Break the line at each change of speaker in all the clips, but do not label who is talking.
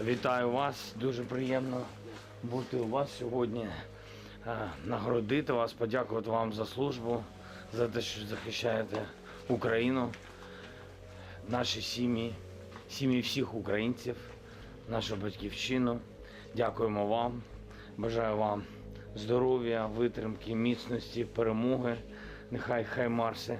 Вітаю вас. Дуже приємно бути у вас сьогодні. Е, Нагородити вас, подякувати вам за службу, за те, що захищаєте Україну, наші сім'ї, сім'ї всіх українців, нашу батьківщину. Дякуємо вам. Бажаю вам здоров'я, витримки, міцності, перемоги. Нехай хай Марси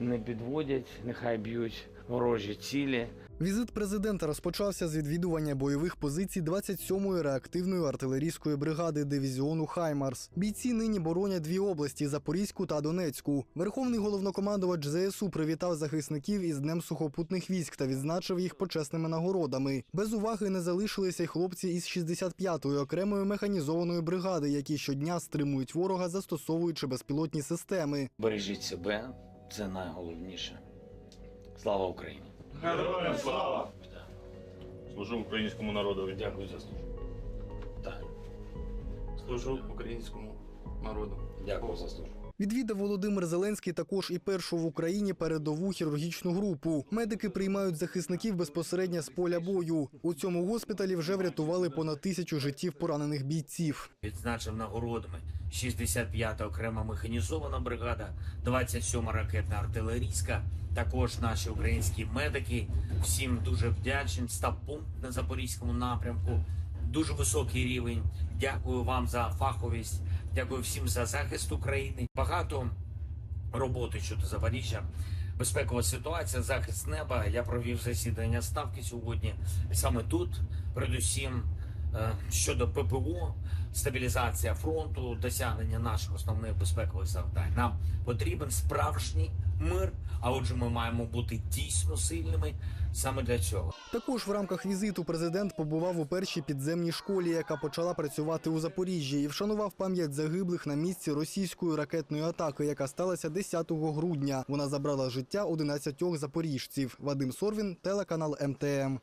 не підводять, нехай б'ють ворожі цілі.
Візит президента розпочався з відвідування бойових позицій 27-ї реактивної артилерійської бригади дивізіону Хаймарс. Бійці нині боронять дві області Запорізьку та Донецьку. Верховний головнокомандувач ЗСУ привітав захисників із Днем сухопутних військ та відзначив їх почесними нагородами. Без уваги не залишилися й хлопці із 65-ї окремої механізованої бригади, які щодня стримують ворога, застосовуючи безпілотні системи.
Бережіть себе, це найголовніше. Слава Україні!
Героям слава! Служу українському народу.
Дякую за службу. Так,
Служу українському народу.
дякую за службу.
Відвідав Володимир Зеленський також і першу в Україні передову хірургічну групу. Медики приймають захисників безпосередньо з поля бою. У цьому госпіталі вже врятували понад тисячу життів поранених бійців.
відзначив нагородами 65-та окрема механізована бригада, 27-ма ракетна артилерійська. Також наші українські медики. Всім дуже вдячний. Стаб-пункт на запорізькому напрямку. Дуже високий рівень. Дякую вам за фаховість. Дякую всім за захист України. Багато роботи щодо Запоріжжя. Безпекова ситуація, захист неба. Я провів засідання ставки сьогодні. Саме тут, передусім, щодо ППО, стабілізація фронту, досягнення наших основних безпекових завдань. Нам потрібен справжній мир. А отже, ми маємо бути дійсно сильними саме для цього.
Також в рамках візиту президент побував у першій підземній школі, яка почала працювати у Запоріжжі, і вшанував пам'ять загиблих на місці російської ракетної атаки, яка сталася 10 грудня. Вона забрала життя 11 запоріжців. Вадим Сорвін, телеканал МТМ.